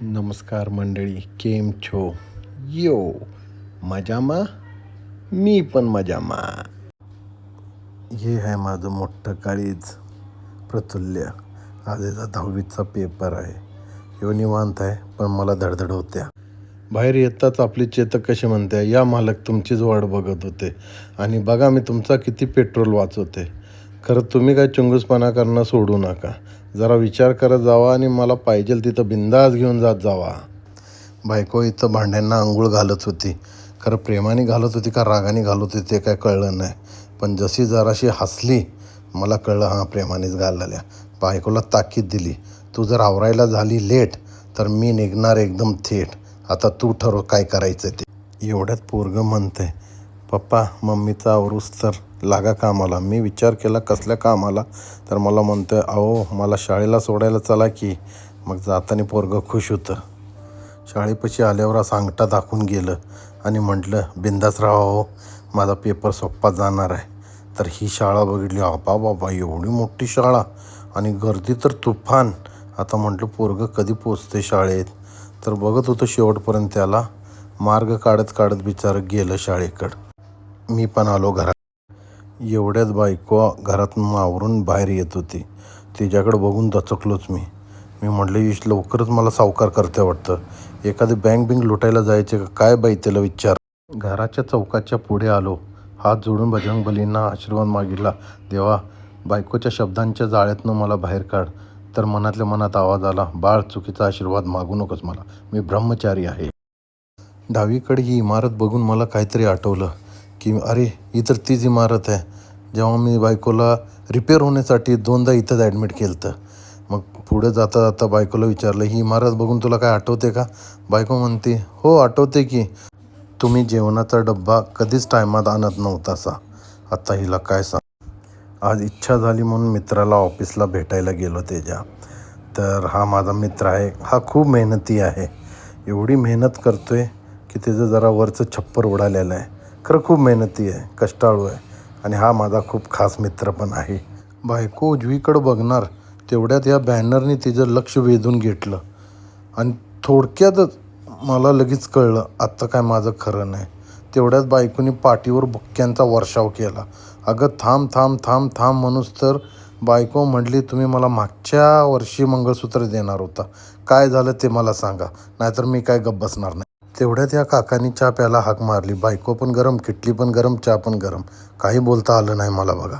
नमस्कार मंडळी केम छो? यो मजामा? मी पण मजामा. हे आहे माझं मोठं काळीज प्रतुल्य आज याचा दहावीचा पेपर आहे. ह्यो निवांत आहे पण मला धडधड होत्या. बाहेर येताच आपली चेतक कशी म्हणते या मालक तुमचीच वाट बघत होते. आणि बघा मी तुमचा किती पेट्रोल वाचवते. खरं तुम्ही काय चुंगूसपणा करणं सोडू नका. जरा विचार करत जावा आणि मला पाहिजे तिथं बिंदास घेऊन जात जावा. बायको इथं भांड्यांना आंघोळ घालत होती. खरं प्रेमाने घालत होती का रागाने घालत होती ते काय कळलं नाही. पण जशी जराशी हसली मला कळलं हां प्रेमानेच घालल्या. बायकोला ताकीद दिली. तू जर आवरायला झाली लेट तर मी निघणार एकदम थेट. आता तू ठरव काय करायचं ते. एवढ्यात पोरगं म्हणते पप्पा मम्मीचा आवरूस तर लागा कामाला. मी विचार केला कसल्या कामाला? तर मला म्हणतं अहो मला शाळेला सोडायला चला की. मग जाताना पोरगं खुश होतं. शाळेपाशी आल्यावर असं अंगठा दाखवून गेलं आणि म्हटलं बिंदास राहा हो माझा पेपर सोप्पा जाणार आहे. तर ही शाळा बघितली आबा बाबा एवढी मोठी शाळा आणि गर्दी तर तुफान. आता म्हटलं पोरगं कधी पोचते शाळेत? तर बघत होतं शेवटपर्यंत त्याला. मार्ग काढत काढत बिचारं गेलं शाळेकडं. मी पण आलो घरात. एवढ्याच बायको घरातून आवरून बाहेर येत होती. तिच्याकडं बघून दचकलोच मी. मी म्हटलं इश लवकरच मला सावकार करते वाटतं. एखादी बँक बिंक लुटायला जायचे का? काय बाई त्याला विचार. घराच्या चौकाच्या पुढे आलो. हात जोडून बजरंग बलींना आशीर्वाद मागितला. देवा बायकोच्या शब्दांच्या जाळ्यातनं मला बाहेर काढ. तर मनातल्या मनात आवाज आला बाळ चुकीचा आशीर्वाद मागू नकोस मला. मी ब्रह्मचारी आहे. डावीकडे ही इमारत बघून मला काहीतरी आठवलं. की अरे ही तर तीच इमारत आहे जेव्हा मी बायकोला रिपेअर होण्यासाठी दोनदा इथंच ॲडमिट केलं तर मग पुढे जाता जाता बायकोला विचारलं ही इमारत बघून तुला काय आठवते का? बायको म्हणते हो आठवते की. तुम्ही जेवणाचा डब्बा कधीच टायमात आणत नव्हता सा. आता हिला काय सांग. आज इच्छा झाली म्हणून मित्राला ऑफिसला भेटायला गेलो त्याच्या तर हा माझा मित्र आहे. हा खूप मेहनती आहे. एवढी मेहनत करतो आहे की त्याचं जरा वरचं छप्पर उडालेलं आहे. खरं खूप मेहनती आहे कष्टाळू आहे आणि हा माझा खूप खास मित्र पण आहे. बायको उजवीकडं बघणार तेवढ्यात या बॅनरने तिचं लक्ष वेधून घेतलं. आणि थोडक्यातच मला लगेच कळलं आत्ता काय माझं खरं नाही. तेवढ्यात बायकोनी पाठीवर बुक्क्यांचा वर्षाव केला. अगं थांब थांब थांब थांब म्हणूस तर बायको म्हटली तुम्ही मला मागच्या वर्षी मंगळसूत्र देणार होता. काय झालं ते मला सांगा. नाहीतर मी काय गप्प बसणार नाही. तेवढ्यात या काकांनी चहा प्यायला हाक मारली. बायको पण गरम किटली पण गरम चहा पण गरम. काही बोलता आलं नाही मला बघा.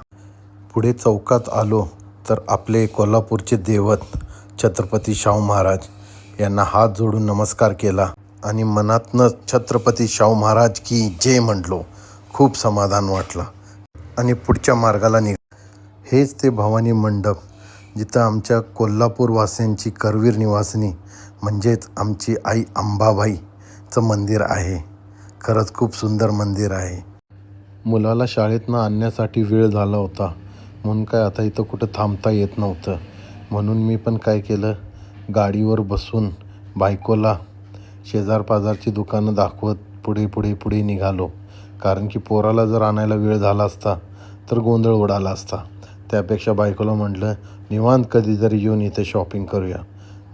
पुढे चौकात आलो तर आपले कोल्हापूरचे देवत छत्रपती शाहू महाराज यांना हात जोडून नमस्कार केला आणि मनातनं छत्रपती शाहू महाराज की जय म्हटलो. खूप समाधान वाटलं. आणि पुढच्या मार्गाला निघ. हेच ते भवानी मंडप जिथं आमच्या कोल्हापूरवासियांची करवीर निवासिनी म्हणजेच आमची आई चं मंदिर आहे. खरंच खूप सुंदर मंदिर आहे. मुलाला शाळेतनं आणण्यासाठी वेळ झाला होता. म्हणून काय आता इथं कुठं थांबता येत नव्हतं. म्हणून मी पण काय केलं? गाडीवर बसून बायकोला शेजारपाजारची दुकानं दाखवत पुढे पुढे पुढे निघालो. कारण की पोराला जर आणायला वेळ झाला असता तर गोंधळ उडाला असता. त्यापेक्षा बायकोला म्हटलं निवांत कधीतरी येऊन इथे शॉपिंग करूया.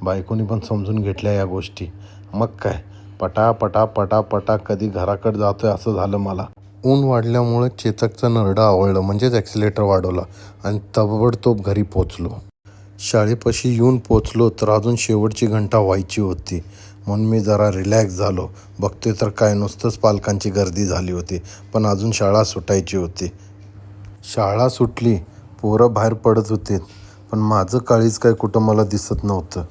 बायकोनी पण समजून घेतल्या या गोष्टी. मग काय? पटा पटा पटा पटा कधी घराकडे जातोय असं झालं मला. ऊन वाढल्यामुळे चेतकचं नरडं आवळलं म्हणजेच ॲक्सिलेटर वाढवला आणि तबडतोब घरी पोचलो शाळेपाशी येऊन पोचलो तर अजून शेवटची घंटा व्हायची होती. म्हणून मी जरा रिलॅक्स झालो. बघतोय तर काय नुसतंच पालकांची गर्दी झाली होती पण अजून शाळा सुटायची होती. शाळा सुटली पोरं बाहेर पडत होते पण माझं काळीज काय कुठं मला दिसत नव्हतं.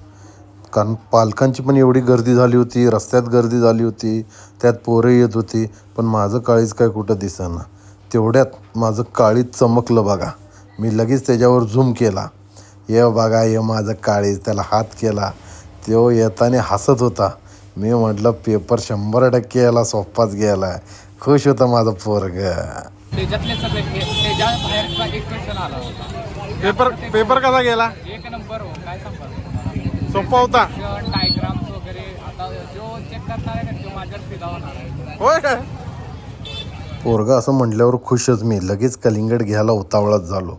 कारण पालकांची पण एवढी गर्दी झाली होती रस्त्यात गर्दी झाली होती त्यात पोरं येत होती पण माझं काळीज काय कुठं दिसेना. तेवढ्यात माझं काळीज चमकलं बघा. मी लगेच त्याच्यावर झूम केला. ये बघा ये माझं काळीज त्याला हात केला. तो येताना हसत होता. मी म्हटलं पेपर शंभर टक्के याला सोप्पाच गेला खुश होतं माझं पोरग. पेपर पेपर कसा गेला? एक नंबर हो काय सांगा सोपा होता डायग्राम्स वगैरे आता जो चेक करणार आहे ना तो माझ्यावर फिदा होणार आहे. होय. काय पोरगा असं म्हटल्यावर खुशच मी. लगेच कलिंगड घ्यायला उतावळाच झालो.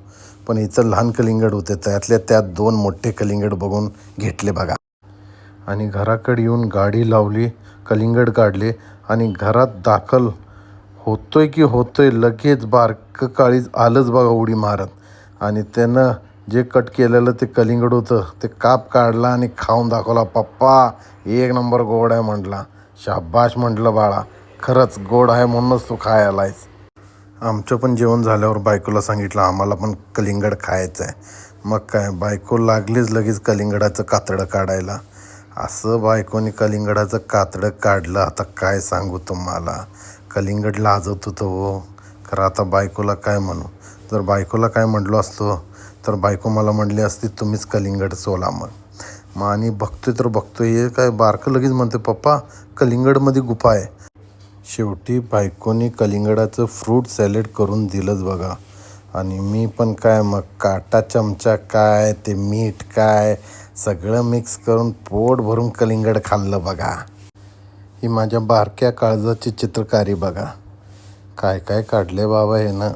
पण इथं लहान कलिंगड होते. त्यातल्या त्यात दोन मोठे कलिंगड बघून घेतले बघा. आणि घराकडे येऊन गाडी लावली कलिंगड काढले आणि घरात दाखल होतोय की होतोय लगेच बारकं काळीज आलंच बघा उडी मारत. आणि त्यानं जे कट केलेलं ते कलिंगड होतं ते काप काढला आणि खाऊन दाखवला पप्पा एक नंबर गोड आहे म्हटला. शाबाश म्हटलं बाळा. खरंच गोड आहे म्हणूनच तू खायला आहेस आमचं पण जेवण झाल्यावर बायकोला सांगितलं आम्हाला पण कलिंगड खायचं आहे मग काय बायको लागलीच लगेच कलिंगडाचं कातडं काढायला. असं बायकोने कलिंगडाचं कातडं काढलं आता काय सांगू तुम्हाला. कलिंगड लाजत होतं हो. खरं आता बायकोला काय म्हणू? जर बायकोला काय म्हटलो असतो तर बायको मला म्हणली असती तुम्हीच कलिंगड सोला मग मग आणि बघतोय तर बघतोय हे काय बारकं लगेच म्हणते पप्पा कलिंगडमध्ये गुफा आहे. शेवटी बायकोनी कलिंगडाचं फ्रूट सॅलेड करून दिलंच बघा. आणि मी पण काय मग काटा चमचा काय ते मीठ काय सगळं मिक्स करून पोट भरून कलिंगड खाल्लं बघा. ही माझ्या बारक्या काळजाची चित्रकारी बघा. काय काय काढले बाबा हे ना?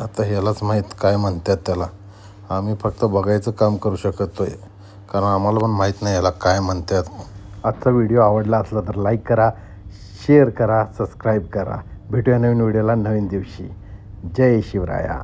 आता ह्यालाच माहीत काय म्हणतात त्याला. आम्ही फक्त बघायचं काम करू शकतोय. कारण आम्हाला पण माहीत नाही याला काय म्हणतात. आजचा व्हिडिओ आवडला असला तर लाईक करा शेअर करा सबस्क्राईब करा. भेटूया नवीन व्हिडिओला नवीन दिवशी. जय शिवराया.